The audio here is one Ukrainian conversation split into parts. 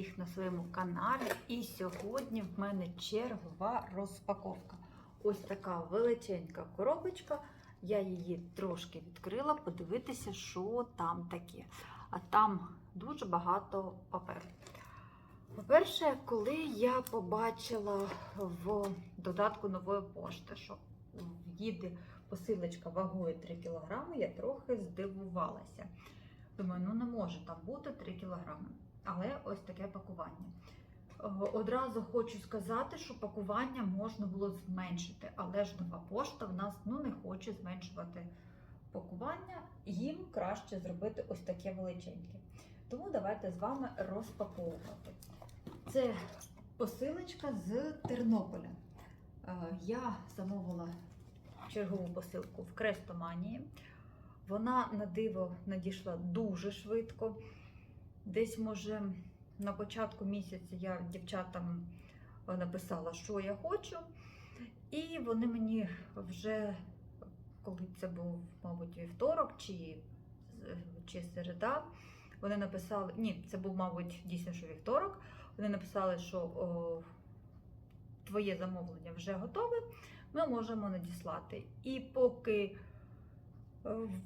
всіх на своєму каналі. І сьогодні в мене чергова розпаковка. Ось така величенька коробочка. Я її трошки відкрила, подивитися, що там таке. А там дуже багато паперу. По-перше, коли я побачила в додатку нової пошти, що їде посилочка вагою 3 кг, я трохи здивувалася. Думаю, ну не може там бути 3 кг. Але ось таке пакування. Е, Одразу хочу сказати, що пакування можна було зменшити, але ж нова пошта в нас ну, не хоче зменшувати пакування. Їм краще зробити ось таке величеньке. Тому давайте з вами розпаковувати. Це посилочка з Тернополя. Е, Я замовила чергову посилку в Крестоманії. Вона на диво надійшла дуже швидко. Десь, може, на початку місяця я дівчатам е, написала, що я хочу. І вони мені вже, коли це був, мабуть, вівторок чи, чи середа, вони написали, ні, це був, мабуть, дійсно, що вівторок. Вони написали, що о, твоє замовлення вже готове, ми можемо надіслати. І поки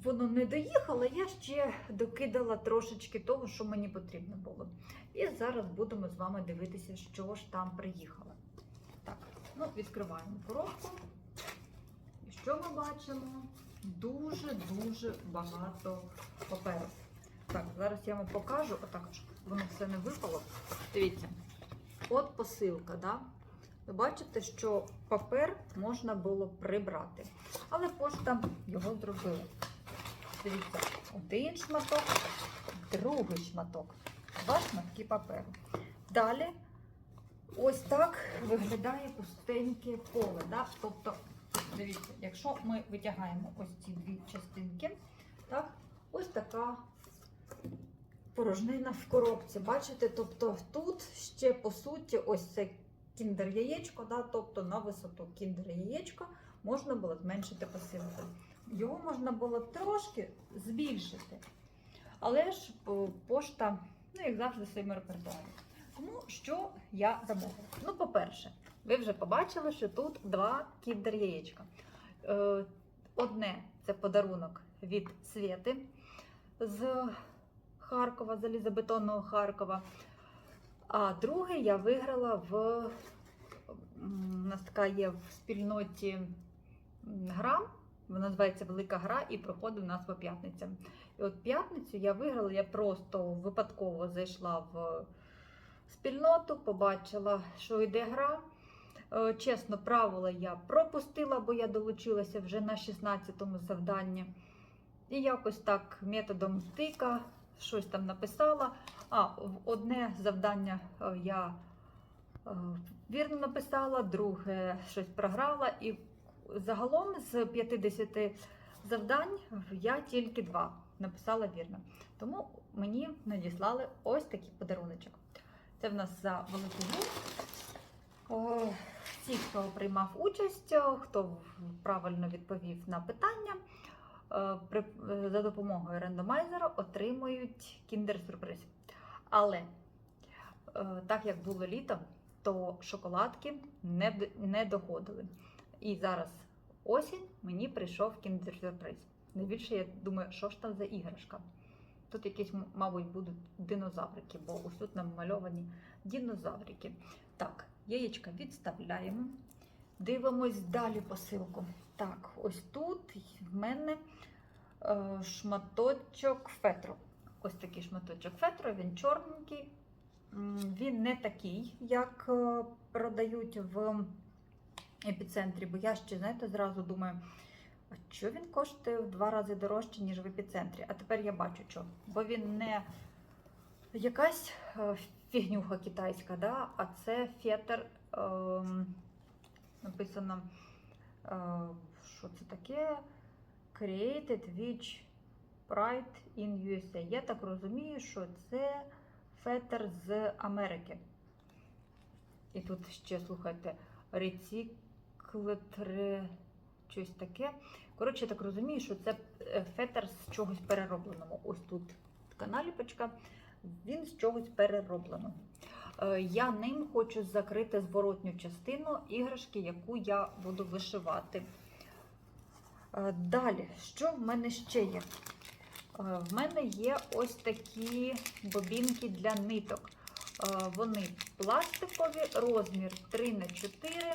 воно не доїхало, я ще докидала трошечки того, що мені потрібно було. І зараз будемо з вами дивитися, що ж там приїхало. Так, ну, відкриваємо коробку. І що ми бачимо? Дуже-дуже багато паперу. Так, зараз я вам покажу, отак, щоб воно все не випало. Дивіться, от посилка, да? Ви бачите, що папер можна було прибрати. Але пошта його зробила. Дивіться, один шматок, другий шматок. Два шматки паперу. Далі ось так виглядає пустеньке поле. Да? Тобто, дивіться, якщо ми витягаємо ось ці дві частинки, так, ось така порожнина в коробці. Бачите? Тобто тут ще по суті ось це кіндер-яєчко, да? тобто на висоту кіндер-яєчка можна було зменшити посилку. Його можна було трошки збільшити. Але ж пошта, ну, як завжди, своїм репертуаром. Тому що я замовила? Ну, по-перше, ви вже побачили, що тут два кіндер-яєчка. Е, Одне це подарунок від Свєти з Харкова, залізобетонного Харкова. А друге я виграла в у нас така є в спільноті гра. Вона називається Велика гра і проходить у нас по п'ятницям. І от п'ятницю я виграла, я просто випадково зайшла в спільноту, побачила, що йде гра. Е, Чесно, правила я пропустила, бо я долучилася вже на 16-му завданні. І якось так методом тика щось там написала. А, одне завдання е, я е, вірно написала, друге щось програла. І загалом з 50 завдань я тільки два написала вірно. Тому мені надіслали ось такий подаруночок. Це в нас за велику гру. Ті, хто приймав участь, хто правильно відповів на питання, за допомогою рандомайзера отримують кіндер-сюрприз. Але е, так як було літо, то шоколадки не, не доходили. І зараз осінь мені прийшов кіндер-сюрприз. Найбільше я думаю, що ж там за іграшка. Тут якісь, мабуть, будуть динозаврики, бо ось тут намальовані динозаврики. Так, яєчка відставляємо. Дивимось далі посилку. Так, ось тут в мене е, шматочок фетру. Ось такий шматочок фетру, він чорненький. Він не такий, як е, продають в епіцентрі, бо я ще, знаєте, зразу думаю, а що він коштує в два рази дорожче, ніж в епіцентрі? А тепер я бачу, що. Бо він не якась е, фігнюха китайська, да? а це фетр. ем, написано, е, що це таке? Created with Pride in USA. Я так розумію, що це фетр з Америки. І тут ще, слухайте, рециклетре, щось таке. Коротше, я так розумію, що це е, фетр з чогось переробленого. Ось тут така наліпочка. він з чогось перероблено. Е, Я ним хочу закрити зворотню частину іграшки, яку я буду вишивати. Е, Далі, що в мене ще є? Е, В мене є ось такі бобінки для ниток. Вони пластикові, розмір 3 на 4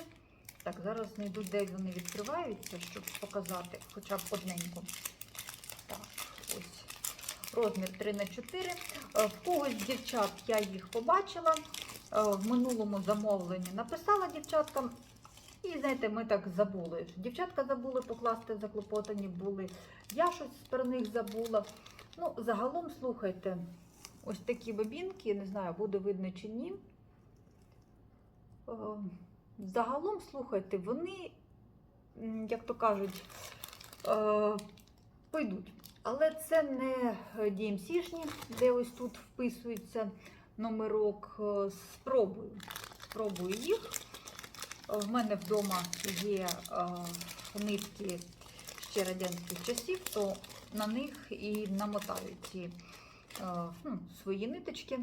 Так, зараз знайду, де вони відкриваються, щоб показати хоча б одненьку. Розмір 3 на 4 Е, В когось дівчат я їх побачила. Е, В минулому замовленні написала дівчаткам. І знаєте, ми так забули. Дівчатка забули покласти, заклопотані були. Я щось про них забула. Ну, загалом, слухайте, ось такі бобінки, не знаю, буде видно чи ні. Е, Загалом, слухайте, вони, як то кажуть, пойдуть. Але це не DMC-шні, де ось тут вписується номерок. Е, Спробую. Спробую їх. Е, В мене вдома є е, нитки ще радянських часів, то на них і намотаю ці ну, свої ниточки.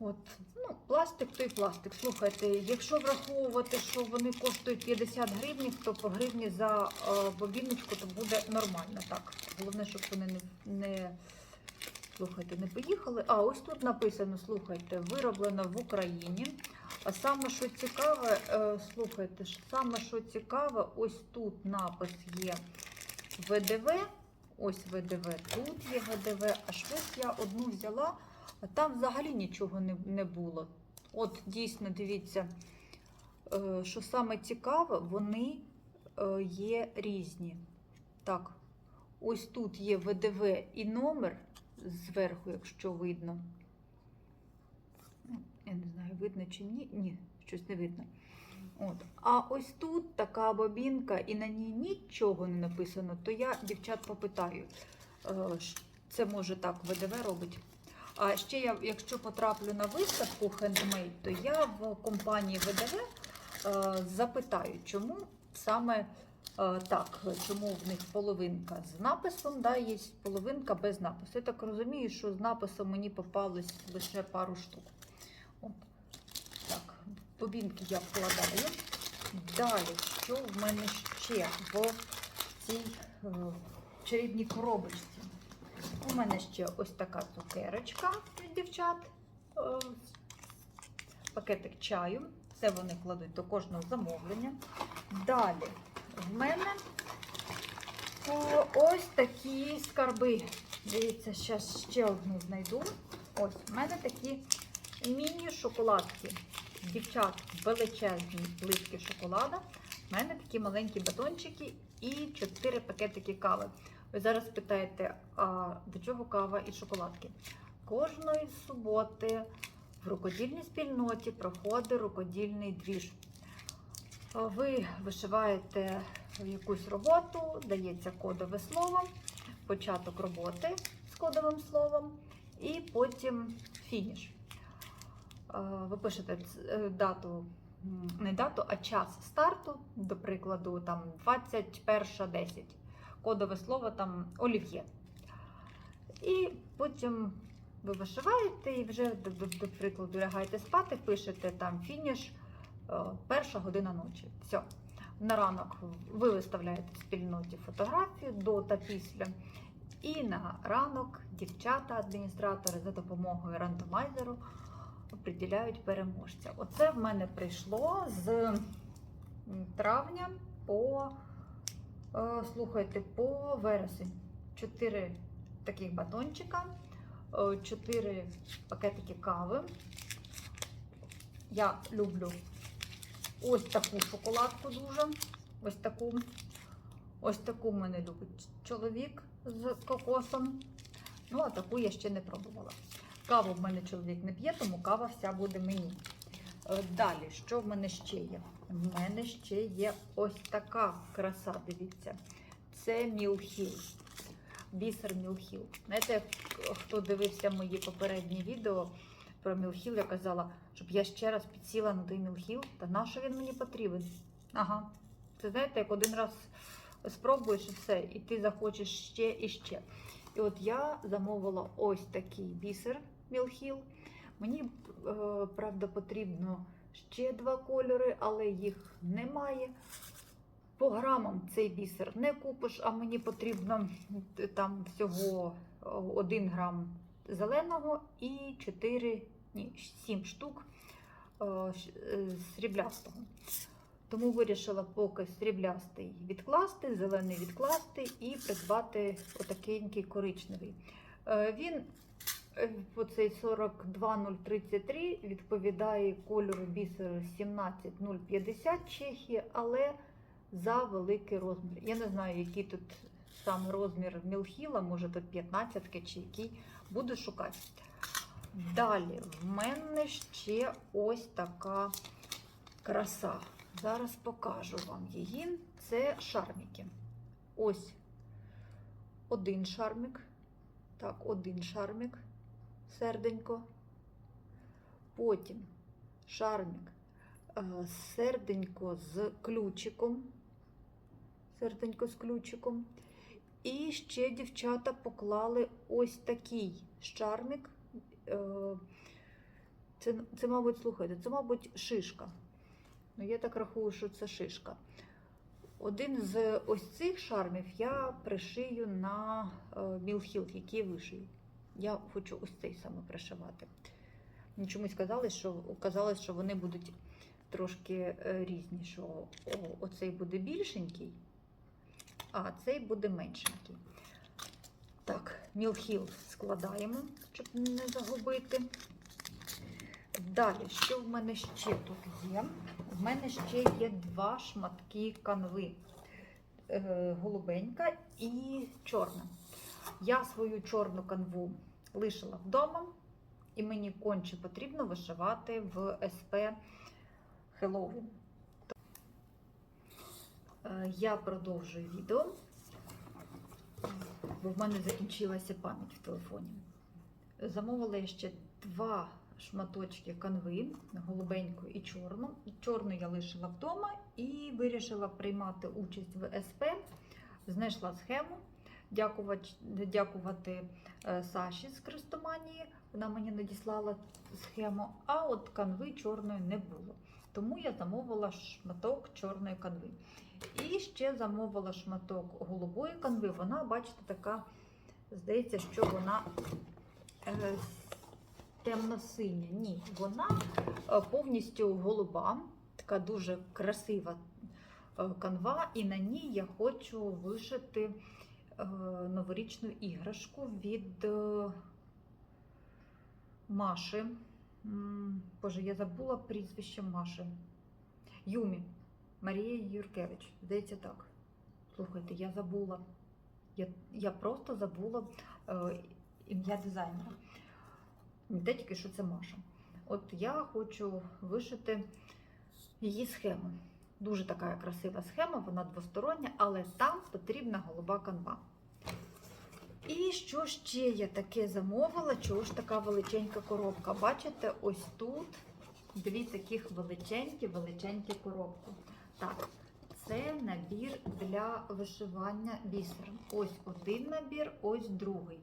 От, ну, пластик то й пластик. Слухайте, якщо враховувати, що вони коштують 50 гривень, то по гривні за е, бобіночку то буде нормально. Так, головне, щоб вони не, не слухайте, не поїхали. А ось тут написано: слухайте, вироблено в Україні. А саме, що цікаве, е, слухайте, саме, що цікаве, ось тут напис є ВДВ. Ось ВДВ, тут є ВДВ, а щось я одну взяла, а там взагалі нічого не, не було. От дійсно, дивіться, е, що саме цікаве, вони е, є різні. Так, ось тут є ВДВ і номер зверху, якщо видно. Я не знаю, видно чи ні. Ні, щось не видно. От. А ось тут така бобінка, і на ній нічого не написано, то я дівчат попитаю. е, Це може так ВДВ робить. А ще я, якщо потраплю на виставку Handmade, то я в компанії ВДВ е, запитаю, чому саме е, так, чому в них половинка з написом, да, є половинка без напису. Я так розумію, що з написом мені попалось лише пару штук. От. Так, бобінки я вкладаю. Далі, що в мене ще в цій е, чарівній коробочці? У мене ще ось така цукерочка від дівчат. е, Пакетик чаю. Це вони кладуть до кожного замовлення. Далі в мене ось такі скарби. Дивіться, зараз ще одну знайду. Ось, в мене такі міні-шоколадки. Дівчат величезні плитки шоколада. У мене такі маленькі батончики і 4 пакетики кави. Ви зараз питаєте, а до чого кава і шоколадки? Кожної суботи в рукодільній спільноті проходить рукодільний двіж. Ви вишиваєте якусь роботу, дається кодове слово, початок роботи з кодовим словом, і потім фініш. Ви пишете е, дату, не дату, а час старту, до прикладу, там 21.10. Кодове слово там олів'є. І потім ви вишиваєте і вже, до, прикладу, лягаєте спати, пишете там фініш е, перша година ночі. Все. На ранок ви виставляєте в спільноті фотографію до та після. І на ранок дівчата, адміністратори за допомогою рандомайзеру определяють переможця. Оце в мене прийшло з травня по, слухайте, по вересень. Чотири таких батончика, е, чотири пакетики кави. Я люблю ось таку шоколадку дуже. Ось таку. Ось таку мене любить чоловік з кокосом. Ну, а таку я ще не пробувала. Каву в мене чоловік не п'є, тому кава вся буде мені. Е, Далі, що в мене ще є? В мене ще є ось така краса, дивіться. Це Мілхіл. Бісер Мілхіл. Знаєте, хто дивився мої попередні відео про Мілхіл, я казала, щоб я ще раз підсіла на той Мілхіл. Та на що він мені потрібен? Ага. Це знаєте, як один раз спробуєш і все, і ти захочеш ще і ще. І от я замовила ось такий бісер Мілхіл. Мені, е, правда, потрібно ще два кольори, але їх немає. По грамам цей бісер не купиш, а мені потрібно е, там всього 1 грам зеленого і 4, ні, 7 штук е, е, сріблястого. Тому вирішила поки сріблястий відкласти, зелений відкласти і придбати отакенький коричневий. Е, Він е, оцей 42033 відповідає кольору бісеру 17050 Чехії, але за великий розмір. Я не знаю, який тут саме розмір Мілхіла, може тут 15 чи який. Буду шукати. Далі в мене ще ось така краса. Зараз покажу вам її. Це шарміки. Ось один шармік. Так, один шармік, серденько. Потім шармік, е, серденько з ключиком. Серденько з ключиком. І ще дівчата поклали ось такий шармік. Е, Це, це, мабуть, слухайте, це, мабуть, шишка. Ну, я так рахую, що це шишка. Один з ось цих шармів я пришию на е, мілхіл, який вишию. Я хочу ось цей саме пришивати. Чомусь казали, що казалось, що вони будуть трошки е, різні, що о, оцей буде більшенький, а цей буде меншенький. Так, мілхіл складаємо, щоб не загубити. Далі, що в мене ще тут є? В мене ще є два шматки канви. Е, голубенька і чорна. Я свою чорну канву лишила вдома, і мені конче потрібно вишивати в СП Halloween. Е, Я продовжую відео, бо в мене закінчилася пам'ять в телефоні. Замовила я ще два шматочки канви, голубеньку і чорну. Чорну я лишила вдома і вирішила приймати участь в СП. Знайшла схему. Дякувати, дякувати е, Саші з Крестоманії. Вона мені надіслала схему, а от канви чорної не було. Тому я замовила шматок чорної канви. І ще замовила шматок голубої канви. Вона, бачите, така, здається, що вона е, темно-синя. Ні, вона е, повністю голуба, така дуже красива е, канва, і на ній я хочу вишити новорічну іграшку від е, Маші. Боже, я забула прізвище Маші. Юмі. Марія Юркевич. Здається, так. Слухайте, я забула. Я, я просто забула е, ім'я дизайнера. Де тільки що це Маша. От я хочу вишити її схему. Дуже така красива схема, вона двостороння, але там потрібна голуба канва. І що ще я таке замовила? Чого ж така величенька коробка? Бачите, ось тут дві таких величенькі, величенькі коробки. Так, це набір для вишивання бісером. Ось один набір, ось другий.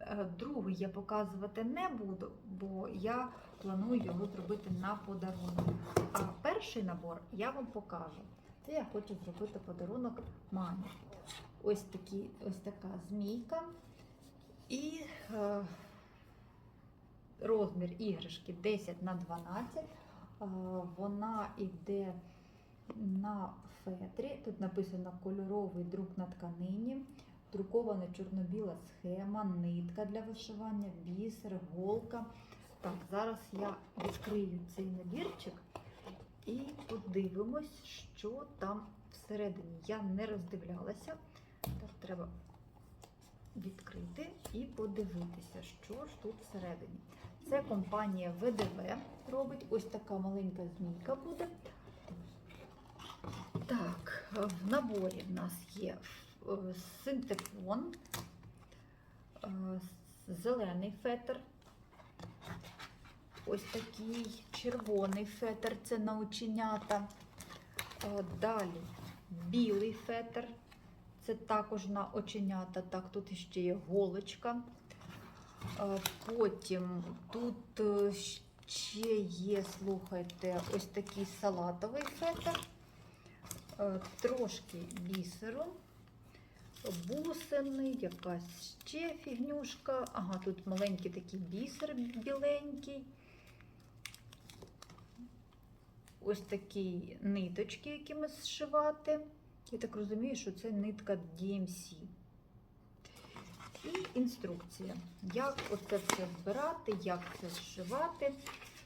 Е, Другий я показувати не буду, бо я планую його зробити на подарунок. А перший набор я вам покажу. Це я хочу зробити подарунок мамі. Ось, такі, ось така змійка. І е, розмір іграшки 10 на 12. Е, вона йде на фетрі. Тут написано кольоровий друк на тканині. Друкована чорно-біла схема, нитка для вишивання, бісер, голка. Так, зараз я відкрию цей набірчик і подивимось, що там всередині. Я не роздивлялася. Треба відкрити і подивитися, що ж тут всередині. Це компанія ВДВ робить. Ось така маленька змійка буде. Так, в наборі в нас є е, синтепон, е, зелений фетр, ось такий червоний фетр, це на оченята. Е, Далі білий фетр, Це також на оченята. Так, тут ще є голочка. Потім тут е, ще є, слухайте, ось такий салатовий фетр, Е, трошки бісеру, бусини, якась ще фігнюшка. Ага, тут маленький такий бісер біленький. Ось такі ниточки, якими зшивати. Я так розумію, що це нитка DMC. І інструкція, як оце все збирати, як це зшивати.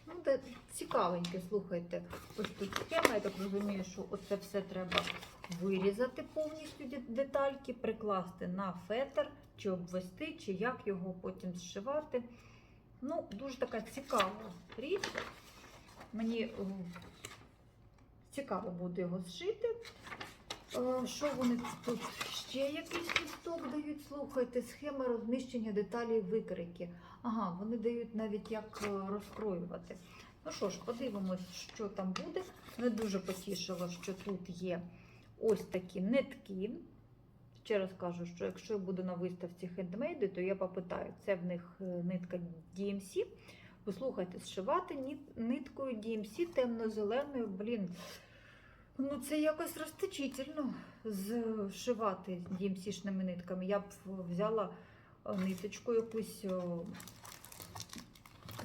Ну, де цікавеньке, слухайте. Ось тут схема, я так розумію, що оце все треба вирізати повністю детальки, прикласти на фетр, чи обвести, чи як його потім зшивати. Ну, дуже така цікава річ. Мені цікаво буде його зшити. Що вони тут ще якийсь листок дають? Слухайте, схема розміщення деталей викрики. Ага, вони дають навіть як е, розкроювати. Ну що ж, подивимось, що там буде. Не дуже потішило, що тут є ось такі нитки. Ще раз кажу, що якщо я буду на виставці хендмейди, то я попитаю, це в них е, нитка DMC. Послухайте, зшивати ниткою DMC темно-зеленою, блін. Ну, це якось розтечительно зшивати DMC-шними нитками. Я б взяла е, ниточку якусь о,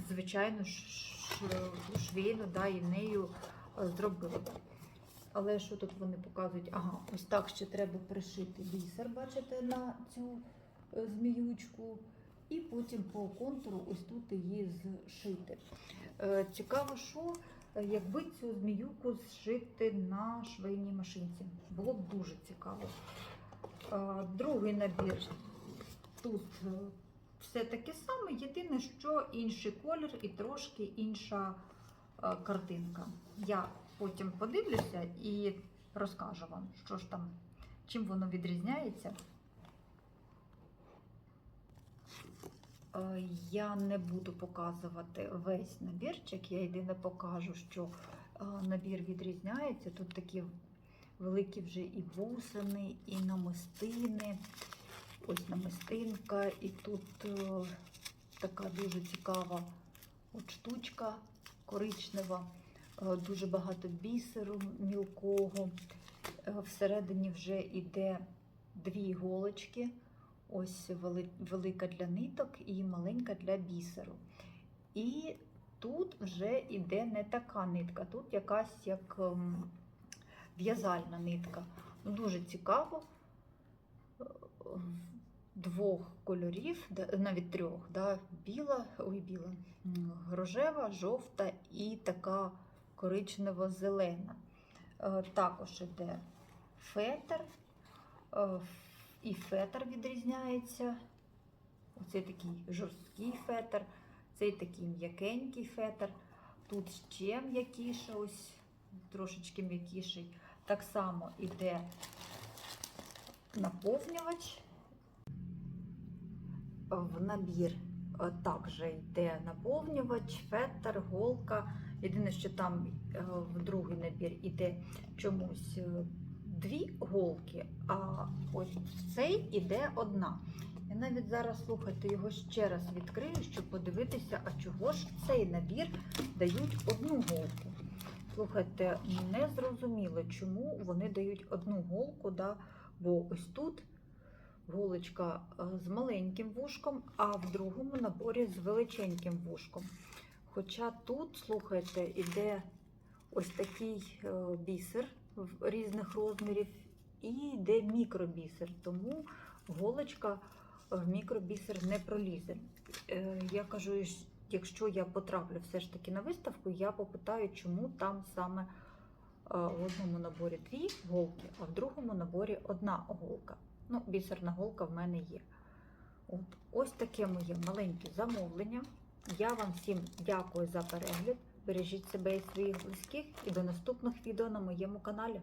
звичайну швейну, да, і нею е, зробила. Але що тут вони показують? Ага, ось так ще треба пришити бісер, бачите, на цю е, зміючку. І потім по контуру ось тут її зшити. Е, Цікаво, що е, якби цю зміюку зшити на швейній машинці. Було б дуже цікаво. Е, Другий набір тут е, все таке саме, єдине, що інший колір і трошки інша е, картинка. Я потім подивлюся і розкажу вам, що ж там, чим воно відрізняється. Я не буду показувати весь набірчик, я єдине покажу, що е, набір відрізняється. Тут такі великі вже і бусини, і намистини. Ось намистинка, і тут е, така дуже цікава от штучка коричнева, Е, дуже багато бісеру мілкого. Е, Всередині вже йде дві іголочки. Ось велика для ниток і маленька для бісеру. І тут вже йде не така нитка, тут якась як ем, в'язальна нитка. Ну, Дуже цікаво. Е, Двох кольорів, навіть трьох, да? біла, ой, біла, рожева, жовта і така коричнево-зелена. Е, Також іде фетр. І фетр відрізняється. Оцей такий жорсткий фетр, цей такий м'якенький фетр. Тут ще м'якіше, ось трошечки м'якіший. Так само іде наповнювач. В набір е, також йде наповнювач, фетр, голка. Єдине, що там е, в другий набір іде чомусь е, дві голки, а ось в цей іде одна. Я навіть зараз слухайте його ще раз відкрию, щоб подивитися, а чого ж цей набір дають одну голку. Слухайте, не зрозуміло, чому вони дають одну голку, да? бо ось тут голочка е, з маленьким вушком, а в другому наборі з величеньким вушком. Хоча тут, слухайте, іде ось такий е, бісер різних розмірів і йде мікробісер, тому голочка в мікробісер не пролізе. Е, Я кажу, якщо я потраплю все ж таки на виставку, я попитаю, чому там саме е, в одному наборі дві голки, а в другому наборі одна голка. Ну, бісерна голка в мене є. От, ось таке моє маленьке замовлення. Я вам всім дякую за перегляд. Бережіть себе і своїх близьких і до наступних відео на моєму каналі.